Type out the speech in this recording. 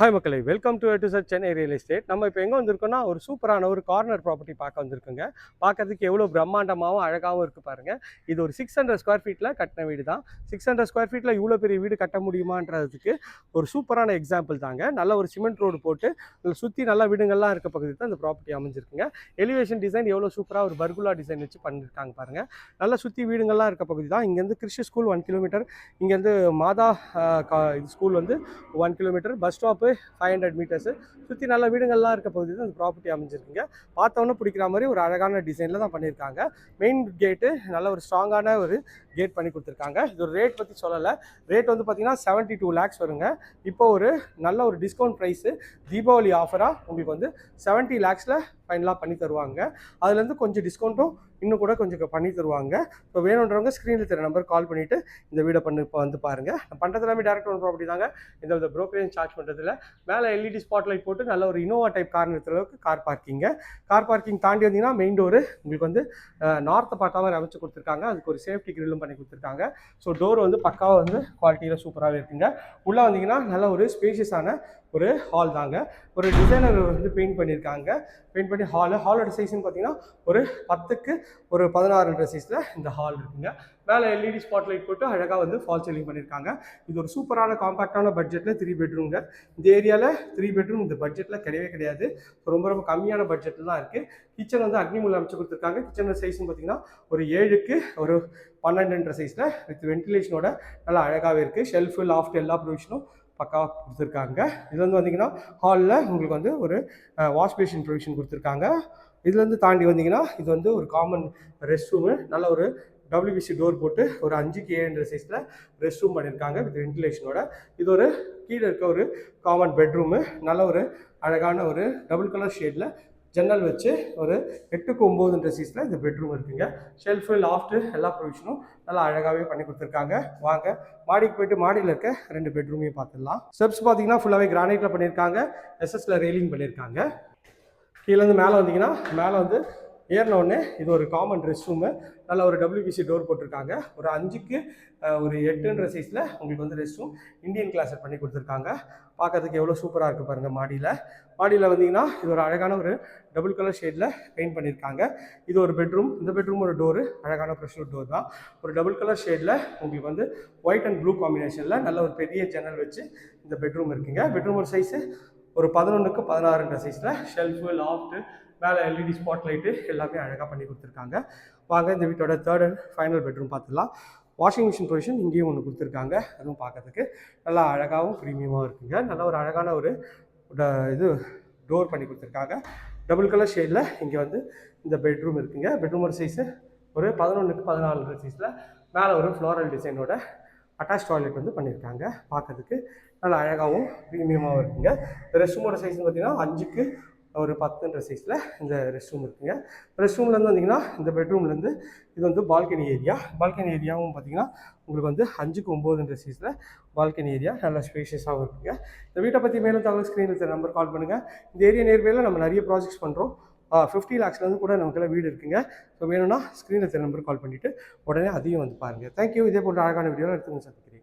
Hi மக்களை. Welcome to to sir Chennai real estate நம்ம இப்போ எங்கே வந்திருக்கோம்னா ஒரு சூப்பரான ஒரு கார்னர் ப்ராப்பர்ட்டி பார்க்க வந்திருக்குங்க. பார்க்கறதுக்கு எவ்வளோ பிரம்மாண்டமாகவும் அழகாகவும் இருக்குது பாருங்கள் இது ஒரு சிக்ஸ் ஹண்ட்ரட் ஸ்கொயர் ஃபீட்டில் கட்டின வீடு தான். சிக்ஸ் ஹண்ட்ரட் ஸ்கொயர் ஃபீட்டில் இவ்வளோ பெரிய வீடு கட்ட முடியுமான்றதுக்கு ஒரு சூப்பரான எக்ஸாம்பிள் தாங்க. நல்ல ஒரு சிமெண்ட் ரோடு போட்டு சுற்றி நல்ல வீடுங்கள்லாம் இருக்க பகுதி தான் இந்த ப்ராப்பர்ட்டி அமைஞ்சிருக்குங்க. எலிவேஷன் டிசைன் எவ்வளோ சூப்பராக ஒரு பர்குலா டிசைன் வச்சு பண்ணியிருக்காங்க பாருங்கள் நல்லா சுற்றி வீடுங்கள்லாம் இருக்க பகுதி தான். இங்கேருந்து கிறிஸ்டி ஸ்கூல் ஒன் கிலோமீட்டர் இங்கேருந்து மாதா கா- இது ஸ்கூல் வந்து one kilometre bus stop five hundred metres. சுற்றி நல்ல வீடுங்கள்லாம் இருக்க பகுதி தான் இந்த ப்ராப்பர்ட்டி அமைஞ்சிருக்குங்க. பார்த்தோன்னே பிடிக்கிற மாதிரி ஒரு அழகான டிசைனில் தான் பண்ணியிருக்காங்க. மெயின் கேட்டு நல்ல ஒரு ஸ்ட்ராங்கான ஒரு கேட் பண்ணி கொடுத்துருக்காங்க. இது ஒரு ரேட் பற்றி சொல்லலை. ரேட் வந்து பார்த்திங்கன்னா செவன்ட்டி டூ லேக்ஸ் வருங்க. இப்போ ஒரு நல்ல ஒரு டிஸ்கவுண்ட் ப்ரைஸு தீபாவளி ஆஃபராக உங்களுக்கு வந்து செவன்ட்டி லேக்ஸில் ஃபைனலாக பண்ணி தருவாங்க. அதுலேருந்து கொஞ்சம் டிஸ்கவுண்ட்டும் இன்னும் கூட கொஞ்சம் பண்ணி தருவாங்க. இப்போ வேணுன்றவங்க ஸ்க்ரீனில் தெரிய நம்பர் கால் பண்ணிவிட்டு இந்த வீடை பண்ணி இப்போ வந்து பாருங்கள் நான் பண்ணுறது எல்லாமே டேரக்ட் ஒன் ப்ராப்பர்ட்டி தாங்க. இந்த வித ப்ரோக்கரேஜ் சார்ஜ் பண்ணுறதுல மேலே எல்இடி ஸ்பாட் லைட் போட்டு நல்ல ஒரு இனோவா டைப் கார் நிறுத்துற அளவுக்கு கார் பார்க்கிங்க கார் பார்க்கிங் தாண்டி வந்தீங்கன்னா மெயின் டோரு உங்களுக்கு வந்து நார்த்தை பார்த்தா அமைச்சு கொடுத்துருக்காங்க. அதுக்கு ஒரு சேஃப்டி கிரில்லும் பண்ணி கொடுத்துருக்காங்க. ஸோ டோர் வந்து பக்காவாக வந்து குவாலிட்டியில் சூப்பராகவே இருக்குங்க. உள்ளே வந்தீங்கன்னா நல்ல ஒரு ஸ்பேஷியஸான ஒரு ஹால் தாங்க. ஒரு டிசைனர் வந்து பெயிண்ட் பண்ணியிருக்காங்க பெயிண்ட் பண்ணி ஹாலு ஹாலோட சைஸ்னு பார்த்தீங்கன்னா ஒரு பத்துக்கு ஒரு பதினாறுன்ற சைஸில் இந்த ஹால் இருக்குங்க. மேலே எல்இடி ஸ்பாட் லைட் போட்டு அழகாக வந்து ஃபால் சீலிங் பண்ணியிருக்காங்க இது ஒரு சூப்பரான காம்பாக்டான பட்ஜெட்டில் த்ரீ பெட்ரூம்ங்க இந்த ஏரியாவில் த்ரீ பெட்ரூம் இந்த பட்ஜெட்டில் கிடையவே கிடையாது. ரொம்ப ரொம்ப கம்மியான பட்ஜெட்டில் தான் இருக்குது கிச்சன் வந்து அக்னிமூலம் அமைச்சு கொடுத்துருக்காங்க. கிச்சனோட சைஸ்னு பார்த்தீங்கன்னா ஒரு ஏழுக்கு ஒரு பன்னெண்டுன்ற சைஸில் வித் வென்டிலேஷனோட நல்லா அழகாகவே இருக்குது ஷெல்ஃபு லாஃப்ட் எல்லா ப்ரொவிஷனும் பக்காவாக கொடுத்துருக்காங்க. இது வந்து வந்தீங்கன்னா ஹாலில் உங்களுக்கு வந்து ஒரு வாஷ் பேஷின் ப்ரொவிஷன் கொடுத்துருக்காங்க. இதுலேருந்து தாண்டி வந்தீங்கன்னா இது வந்து ஒரு காமன் ரெஸ்ட் ரூமு நல்ல ஒரு டபிள்யூபிசி டோர் போட்டு ஒரு அஞ்சுக்கு கேன்ற சைஸில் ரெஸ்ட் ரூம் பண்ணியிருக்காங்க வித் வென்டிலேஷனோட இது ஒரு கீழே இருக்க ஒரு காமன் பெட்ரூமு நல்ல ஒரு அழகான ஒரு டபுள் கலர் ஷேடில் ஜன்னல் வச்சு ஒரு எட்டுக்கு ஒம்போதுன்ற சீஸில் இந்த பெட்ரூம் இருக்குங்க. ஷெல்ஃபு லாஃப்ட்டு எல்லா ப்ரொவிஷனும் நல்லா அழகாகவே பண்ணி கொடுத்துருக்காங்க. வாங்க மாடிக்கு போயிட்டு மாடியில் இருக்க ரெண்டு பெட்ரூமையும் பார்த்துடலாம். ஸ்டெப்ஸ் பார்த்தீங்கன்னா ஃபுல்லாகவே கிரானைட்டில் பண்ணியிருக்காங்க. எஸ்எஸ்ல ரெயிலிங் பண்ணியிருக்காங்க. கீழேருந்து மேலே வந்தீங்கன்னா மேலே வந்து ஏறினோடனே இது ஒரு காமன் ரெஸ்ட் ரூமு நல்ல ஒரு டபிள்யூபிசி டோர் போட்டிருக்காங்க. ஒரு அஞ்சுக்கு ஒரு எட்டுன்ற சைஸில் உங்களுக்கு வந்து ரெஸ்ட் ரூம் இந்தியன் கிளாஸர் பண்ணி கொடுத்துருக்காங்க. பார்க்கறதுக்கு எவ்வளோ சூப்பராக இருக்குது பாருங்கள் மாடியில். மாடியில் வந்தீங்கன்னா இது ஒரு அழகான ஒரு டபுள் கலர் ஷேடில் பெயிண்ட் பண்ணியிருக்காங்க இது ஒரு பெட்ரூம் இந்த பெட்ரூம் ஒரு டோரு அழகான ப்ரெஷர் டோர் தான். ஒரு டபுள் கலர் ஷேடில் உங்களுக்கு வந்து ஒயிட் அண்ட் ப்ளூ காம்பினேஷனில் நல்ல ஒரு பெரிய ஜன்னல் வச்சு இந்த பெட்ரூம் இருக்குங்க. பெட்ரூம் ஒரு சைஸு ஒரு பதினொன்றுக்கு பதினாறுன்ற சைஸில் ஷெல்ஃபு லாஃப்ட்டு மேலே எல்இடி ஸ்பாட் லைட்டு எல்லாமே அழகாக பண்ணி கொடுத்துருக்காங்க. வாங்க இந்த வீட்டோட தேர்ட் அண்ட் ஃபைனல் பெட்ரூம் பார்த்துடலாம். வாஷிங் மிஷின் பொசிஷன் இங்கேயும் ஒன்று கொடுத்துருக்காங்க. அதுவும் பார்க்கறதுக்கு நல்லா அழகாகவும் ப்ரீமியமாகவும் இருக்குங்க. நல்ல ஒரு அழகான ஒரு ட- இது டோர் பண்ணி கொடுத்துருக்காங்க. டபுள் கலர் ஷேடில் இங்கே வந்து இந்த பெட்ரூம் இருக்குங்க. பெட்ரூம் ஒரு சைஸு ஒரு பதினொன்றுக்கு பதினாலு சைஸில் மேலே ஒரு ஃப்ளோரல் டிசைனோட அட்டாச் டாய்லெட் வந்து பண்ணியிருக்காங்க. பார்க்கறதுக்கு நல்லா அழகாகவும் ப்ரீமியமாகவும் இருக்குங்க. ரெஸ்ட் ரூமோட சைஸ்னு பார்த்தீங்கன்னா அஞ்சுக்கு ஒரு பத்துன்ற சைஸில் இந்த ரெஸ்ட் ரூம் இருக்குங்க ரெஸ்ட் ரூம்லேருந்து வந்தீங்கன்னா இந்த பெட்ரூம்லேருந்து இது வந்து பால்கனி ஏரியா பால்கனி ஏரியாவும் பார்த்தீங்கன்னா உங்களுக்கு வந்து அஞ்சுக்கு ஒம்போதுன்ற சைஸில் பால்கனி ஏரியா நல்லா ஸ்பேஷியஸாகவும் இருக்குங்க. இந்த வீட்டை பற்றி மேலும் தகவல் ஸ்க்ரீனில் நம்பர் கால் பண்ணுங்கள் இந்த ஏரியா நேர்வையில் நம்ம நிறைய ப்ராஜெக்ட்ஸ் பண்ணுறோம் ஃபிஃப்டி லேக்ஸ்லேருந்து கூட நமக்குலாம் வீடு இருக்குங்க. ஸோ வேணும்னா ஸ்க்ரீனில் நம்பர் கால் பண்ணிவிட்டு உடனே அதையும் வந்து பாருங்கள் தேங்க்யூ இதே போன்ற அழகான வீடியோவில் எடுத்து சந்திக்கிறேன்